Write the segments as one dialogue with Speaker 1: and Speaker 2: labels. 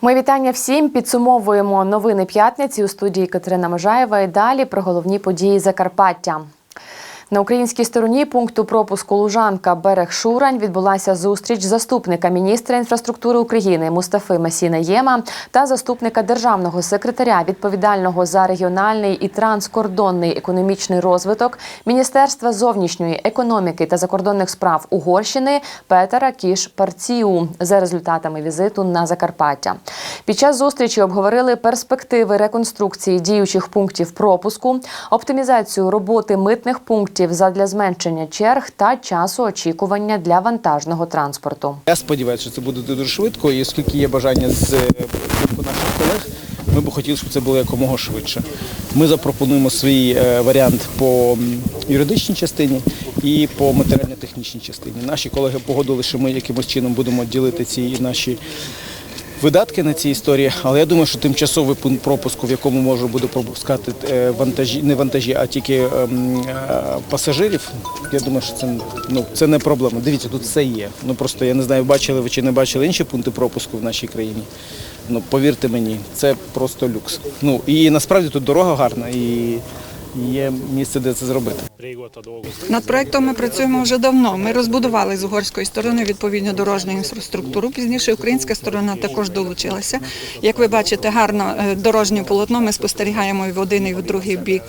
Speaker 1: Ми вітання всім. Підсумовуємо новини п'ятниці у студії Катерина Можаєва. І далі про головні події Закарпаття. На українській стороні пункту пропуску Лужанка Берег Шурань відбулася зустріч заступника міністра інфраструктури України Мустафи Масіна Єма та заступника державного секретаря відповідального за регіональний і транскордонний економічний розвиток Міністерства зовнішньої економіки та закордонних справ Угорщини Петера Кіш Парціу за результатами візиту на Закарпаття. Під час зустрічі обговорили перспективи реконструкції діючих пунктів пропуску, оптимізацію роботи митних пунктів задля зменшення черг та часу очікування для вантажного транспорту.
Speaker 2: Я сподіваюся, що це буде дуже швидко, і оскільки є бажання з е, наших колег, ми б хотіли, щоб це було якомога швидше. Ми запропонуємо свій е, варіант по юридичній частині і по матеріально-технічній частині. Наші колеги погодили, що ми якимось чином будемо ділити ці наші. Видатки на ці історії, але я думаю, що тимчасовий пункт пропуску, в якому можна буде пропускати е, вантажі, не вантажі, а тільки ем, е, пасажирів. Я думаю, що це ну це не проблема. Дивіться, тут все є. Ну просто я не знаю, бачили ви чи не бачили інші пункти пропуску в нашій країні. Ну повірте мені, це просто люкс. Ну і насправді тут дорога гарна і є місце, де це зробити.
Speaker 3: Над проектом ми працюємо вже давно. Ми розбудували з угорської сторони відповідну дорожню інфраструктуру. Пізніше українська сторона також долучилася. Як ви бачите, гарно е, дорожнє полотно. Ми спостерігаємо і в один, і в другий бік.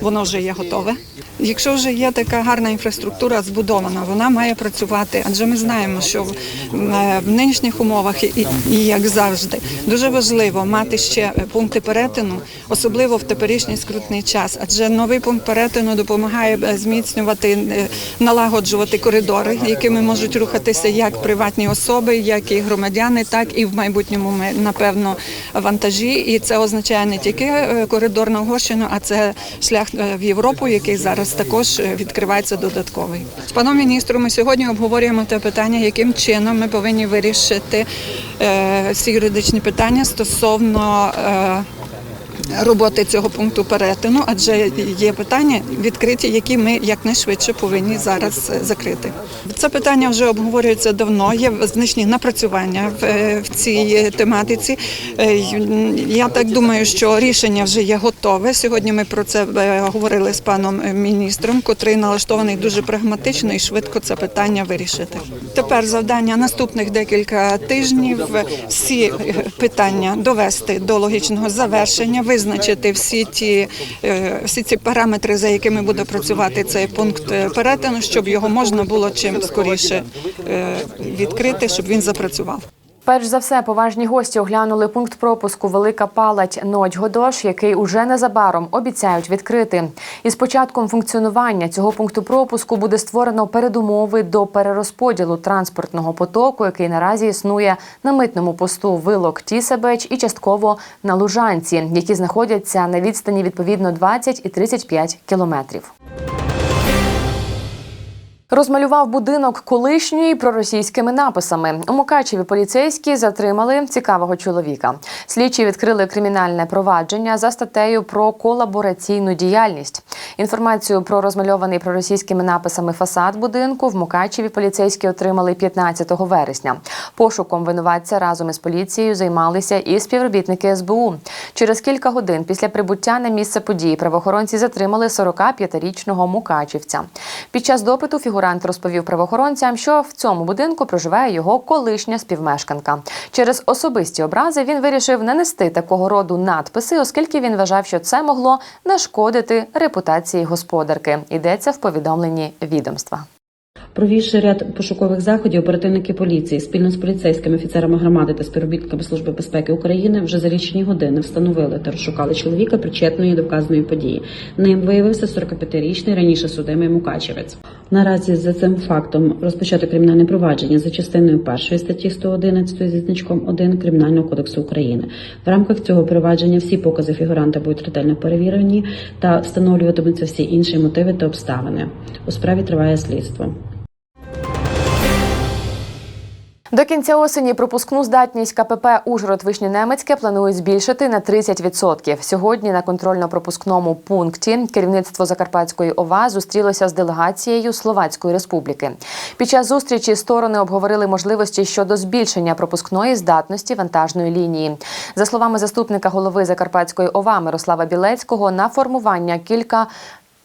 Speaker 3: Воно вже є готове. Якщо вже є така гарна інфраструктура збудована, вона має працювати. Адже ми знаємо, що в, е, нинішніх умовах і, і як завжди дуже важливо мати ще пункти перетину, особливо в теперішній скрутний час. Адже новий пункт перетину допомагає е, зміцнювати, е, налагоджувати коридори, якими можуть рухатися як приватні особи, як і громадяни, так і в майбутньому ми, напевно вантажі. І це означає не тільки е, коридор на Угорщину, а це шлях в Європу, який зараз також відкривається додатковий. З паном міністром ми сьогодні обговорюємо те питання, яким чином ми повинні вирішити всі юридичні питання стосовно. Роботи цього пункту перетину, адже є питання відкриті, які ми якнайшвидше повинні зараз е, закрити. Це питання вже обговорюється давно. Є значні напрацювання в, е, цій тематиці. Е, Я так думаю, що рішення вже є готове. Сьогодні ми про це говорили з паном міністром, котрий налаштований дуже прагматично і швидко це питання вирішити. Тепер завдання наступних декілька тижнів всі питання довести до логічного завершення, визначити всі ті е, всі ці параметри, за якими буде працювати цей пункт е, перетину, щоб його можна було чим скоріше е, відкрити, щоб він запрацював.
Speaker 1: Перш за все, поважні гості оглянули пункт пропуску Велика Палать Ночгодош, який уже незабаром обіцяють відкрити. Із початком функціонування цього пункту пропуску буде створено передумови до перерозподілу транспортного потоку, який наразі існує на митному посту Вилок Тісебеч і частково на Лужанці, які знаходяться на відстані відповідно 20 і 35 кілометрів. Розмалював будинок колишньої проросійськими написами. У Мукачеві поліцейські затримали цікавого чоловіка. Слідчі відкрили кримінальне провадження за статтею про колабораційну діяльність. Інформацію про розмальований проросійськими написами фасад будинку в Мукачеві поліцейські отримали 15 вересня. Пошуком винуватця разом із поліцією займалися і співробітники СБУ. Через кілька годин після прибуття на місце події правоохоронці затримали 45-річного мукачівця. Під час допиту фігурант розповів правоохоронцям, що в цьому будинку проживає його колишня співмешканка. Через особисті образи він вирішив не нести такого роду надписи, оскільки він вважав, що це могло нашкодити репутації господарки. Йдеться в повідомленні відомства.
Speaker 4: Провівши ряд пошукових заходів, оперативники поліції спільно з поліцейськими офіцерами громади та співробітниками Служби безпеки України вже за лічені години встановили та розшукали чоловіка, причетної до вказаної події. Ним виявився 45-річний раніше судимий Мукачевець. Наразі за цим фактом розпочато кримінальне провадження за частиною першої статті 111 зі значком 1 Кримінального кодексу України. В рамках цього провадження всі покази фігуранта будуть ретельно перевірені та встановлюватимуться всі інші мотиви та обставини. У справі триває слідство.
Speaker 1: До кінця осені пропускну здатність КПП Ужгород Вишнє-Немецьке планують збільшити на 30%. Сьогодні на контрольно-пропускному пункті керівництво Закарпатської ОВА зустрілося з делегацією Словацької Республіки. Під час зустрічі сторони обговорили можливості щодо збільшення пропускної здатності вантажної лінії. За словами заступника голови Закарпатської ОВА Мирослава Білецького, на формування кілька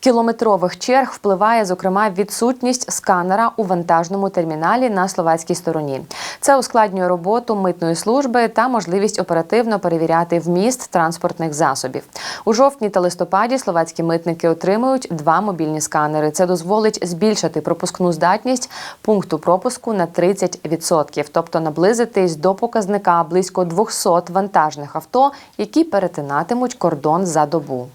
Speaker 1: Кілометрових черг впливає, зокрема, відсутність сканера у вантажному терміналі на словацькій стороні. Це ускладнює роботу митної служби та можливість оперативно перевіряти вміст транспортних засобів. У жовтні та листопаді словацькі митники отримують два мобільні сканери. Це дозволить збільшити пропускну здатність пункту пропуску на 30%, тобто наблизитись до показника близько 200 вантажних авто, які перетинатимуть кордон за добу.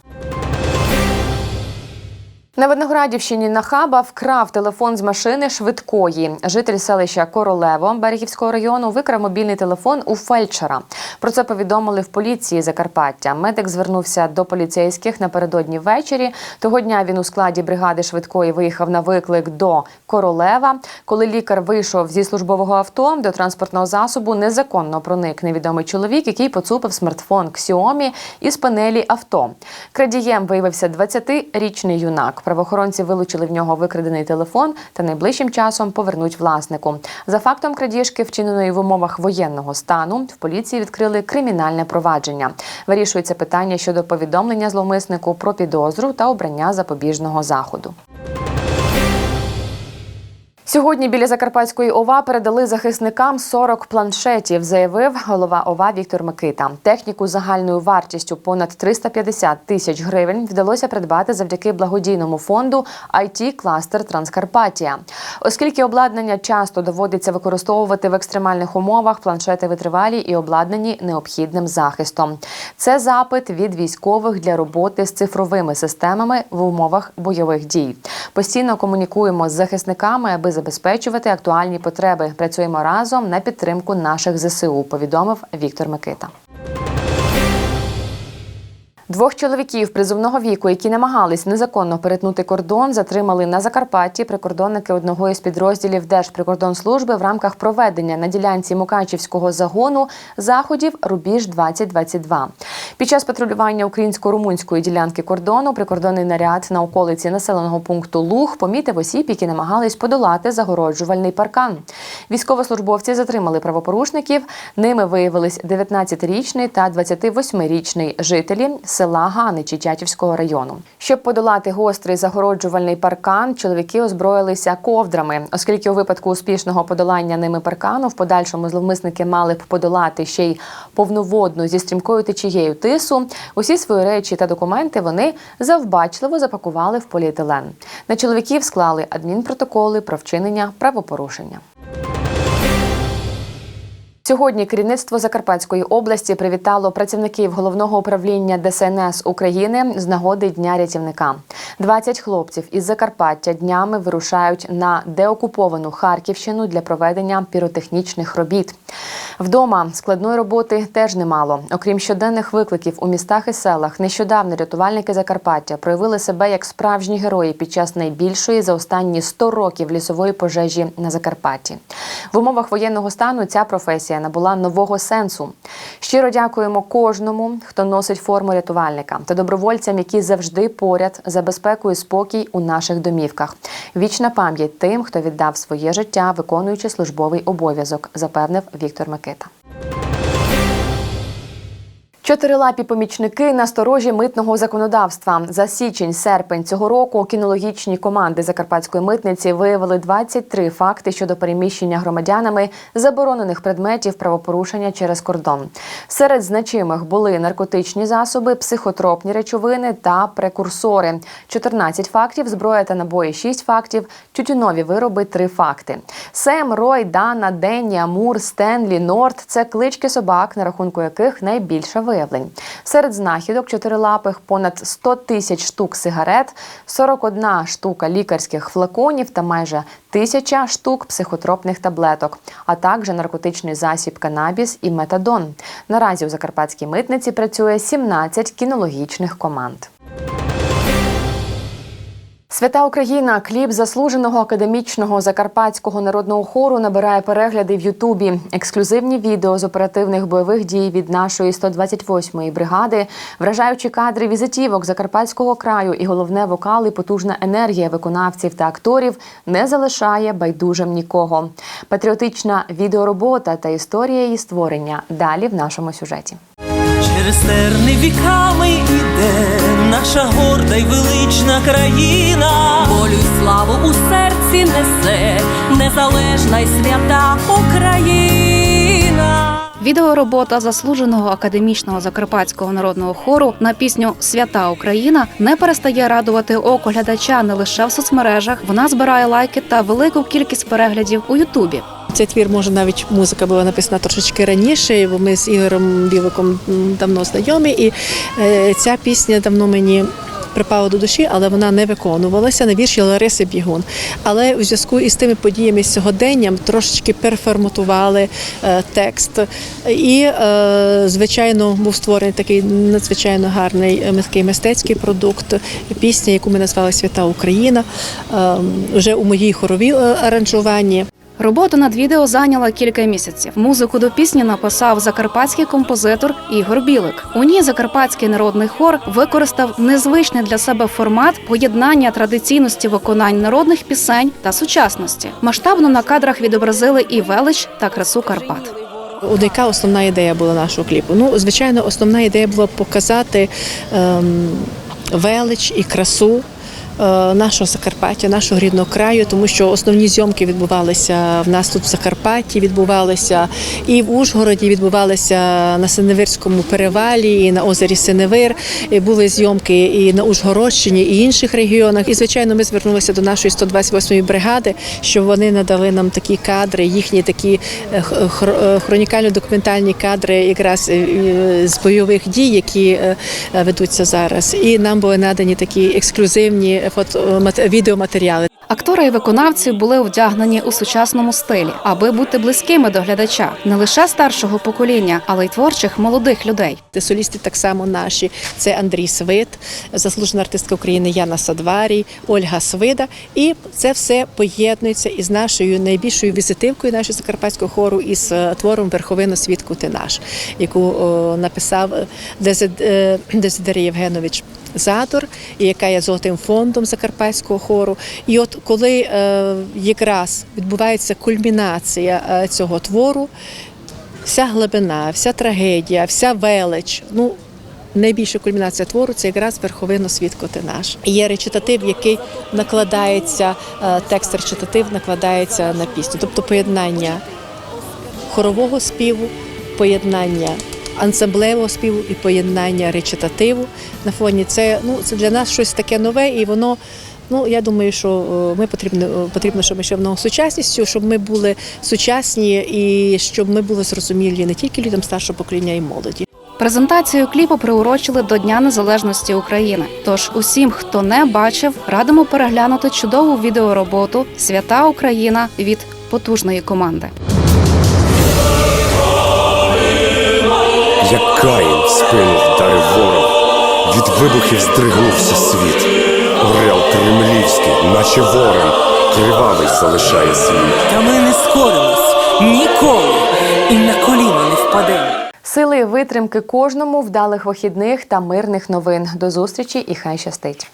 Speaker 1: На Виноградівщині Нахаба вкрав телефон з машини швидкої. Житель селища Королево Берегівського району викрав мобільний телефон у фельдшера. Про це повідомили в поліції Закарпаття. Медик звернувся до поліцейських напередодні ввечері. Того дня він у складі бригади швидкої виїхав на виклик до Королева. Коли лікар вийшов зі службового авто до транспортного засобу, незаконно проник невідомий чоловік, який поцупив смартфон Xiaomi із панелі авто. Крадієм виявився 20-річний юнак. Правоохоронці вилучили в нього викрадений телефон та найближчим часом повернуть власнику. За фактом крадіжки, вчиненої в умовах воєнного стану, в поліції відкрили кримінальне провадження. Вирішується питання щодо повідомлення зловмиснику про підозру та обрання запобіжного заходу. Сьогодні біля Закарпатської ОВА передали захисникам 40 планшетів, заявив голова ОВА Віктор Микита. Техніку загальною вартістю понад 350 тисяч гривень вдалося придбати завдяки благодійному фонду IT Кластер Транскарпатія. Оскільки обладнання часто доводиться використовувати в екстремальних умовах, планшети витривалі і обладнані необхідним захистом. Це запит від військових для роботи з цифровими системами в умовах бойових дій. Постійно комунікуємо з захисниками, аби забезпечувати актуальні потреби. Працюємо разом на підтримку наших ЗСУ. Повідомив Віктор Микита. Двох чоловіків призовного віку, які намагались незаконно перетнути кордон, затримали на Закарпатті прикордонники одного із підрозділів Держприкордонслужби в рамках проведення на ділянці Мукачівського загону заходів Рубіж 2022 Під час патрулювання українсько-румунської ділянки кордону прикордонний наряд на околиці населеного пункту Луг помітив осіб, які намагались подолати загороджувальний паркан. Військовослужбовці затримали правопорушників. Ними виявились 19-річний та 28-річний жителі села Ганичі Тятівського району. Щоб подолати гострий загороджувальний паркан, чоловіки озброїлися ковдрами, оскільки у випадку успішного подолання ними паркану в подальшому зловмисники мали б подолати ще й повноводну зі стрімкою течією тису. Усі свої речі та документи вони завбачливо запакували в поліетилен. На чоловіків склали адмінпротоколи про вчинення правопорушення. Сьогодні керівництво Закарпатської області привітало працівників головного управління ДСНС України з нагоди Дня рятівника. 20 хлопців із Закарпаття днями вирушають на деокуповану Харківщину для проведення піротехнічних робіт. Вдома складної роботи теж немало. Окрім щоденних викликів у містах і селах, нещодавно рятувальники Закарпаття проявили себе як справжні герої під час найбільшої за останні 100 років лісової пожежі на Закарпатті. В умовах воєнного стану ця професія набула нового сенсу. Щиро дякуємо кожному, хто носить форму рятувальника та добровольцям, які завжди поряд за безпеку спокій у наших домівках. Вічна пам'ять тим, хто віддав своє життя, виконуючи службовий обов'язок, запевнив Віктор Микита. Чотирилапі помічники на сторожі митного законодавства за січень-серпень цього року кінологічні команди Закарпатської митниці виявили 23 факти щодо переміщення громадянами заборонених предметів правопорушення через кордон. Серед значимих були наркотичні засоби, психотропні речовини та прекурсори. 14 фактів, зброя та набої 6 фактів, тютюнові вироби 3 факти. Сем, Рой, Дана, Денні, Амур, Стенлі, Норт це клички собак, на рахунку яких найбільша найбільше виявлень. Серед знахідок чотирилапих понад 100 тисяч штук сигарет, 41 штука лікарських флаконів та майже тисяча штук психотропних таблеток, а також наркотичний засіб канабіс і метадон. Наразі у закарпатській митниці працює 17 кінологічних команд. Свята Україна, кліп заслуженого академічного закарпатського народного хору набирає перегляди в Ютубі. Ексклюзивні відео з оперативних бойових дій від нашої 128-ї бригади, вражаючі кадри візитівок закарпатського краю і головне вокал і потужна енергія виконавців та акторів не залишає байдужим нікого. Патріотична відеоробота та історія її створення далі в нашому сюжеті.
Speaker 5: Через терни віками іде наша горда й велична країна.
Speaker 6: Волю й славу у серці несе незалежна й свята Україна.
Speaker 7: Відеоробота заслуженого академічного закарпатського народного хору на пісню Свята Україна не перестає радувати око глядача не лише в соцмережах. Вона збирає лайки та велику кількість переглядів у Ютубі.
Speaker 8: Цей твір може навіть музика була написана трошечки раніше, бо ми з Ігорем Біликом давно знайомі, і е, ця пісня давно мені. Припала до душі, але вона не виконувалася на вірші Лариси Бігун. Але у зв'язку із тими подіями сьогоденням трошечки переформатували е, текст. І, е, звичайно, був створений такий надзвичайно гарний е, такий мистецький продукт, пісня, яку ми назвали Свята Україна, е, вже у моїй хоровій аранжуванні.
Speaker 7: Робота над відео зайняла кілька місяців. Музику до пісні написав закарпатський композитор Ігор Білик. У ній закарпатський народний хор використав незвичний для себе формат поєднання традиційності виконань народних пісень та сучасності. Масштабно на кадрах відобразили і велич та красу Карпат.
Speaker 8: От яка основна ідея була нашого кліпу? Ну, звичайно, основна ідея була показати ем, велич і красу. Е, Нашого Закарпаття, нашого рідного краю, тому що основні зйомки відбувалися в нас тут в Закарпатті, відбувалися і в Ужгороді, відбувалися на Синевирському перевалі, і на озері Синевир. І були зйомки і на Ужгородщині, і інших регіонах. І звичайно, ми звернулися до нашої 128-ї бригади, щоб вони надали нам такі кадри, їхні такі е, е, хронікально-документальні кадри, якраз з бойових дій, які ведуться зараз. І нам були надані такі ексклюзивні фото відеоматеріали.
Speaker 7: Актори і виконавці були вдягнені у сучасному стилі, аби бути близькими до глядача не лише старшого покоління, але й творчих молодих людей.
Speaker 8: Де Солісти так само наші. Це Андрій Свит, заслужена артистка України Яна Садварій, Ольга Свида. І це все поєднується із нашою найбільшою візитивкою нашого закарпатського хору із е, твором Верховина свідку ти наш, яку написав е, Дезид- е, Дезидерій Євгенович. Задор, яка є золотим фондом закарпатського хору. І от коли е, якраз відбувається кульмінація е, цього твору, вся глибина, вся трагедія, вся велич. Ну, найбільша кульмінація твору це якраз верховино свідко ти наш. Є речитатив, який накладається, е, текст речитатив накладається на пісню, тобто поєднання хорового співу, поєднання ансамблевого співу і поєднання речитативу на фоні. Це ну це для нас щось таке нове, і воно. Ну, я думаю, що е, ми потрібно, е, потрібно, щоб ми ще в сучасністю, щоб ми були сучасні і щоб ми були зрозумілі не тільки людям старшого покоління, й молоді.
Speaker 7: Презентацію кліпу приурочили до Дня Незалежності України. Тож усім, хто не бачив, радимо переглянути чудову відеороботу Свята Україна від потужної команди.
Speaker 9: Каїн в спину вдарив ворог, від вибухів здригнувся світ. Орел кремлівський, наче ворон, кривавий залишає світ.
Speaker 5: Та ми не скоримось ніколи і на коліна не впадемо.
Speaker 1: Сили витримки кожному вдалих вихідних та мирних новин. До зустрічі і хай щастить.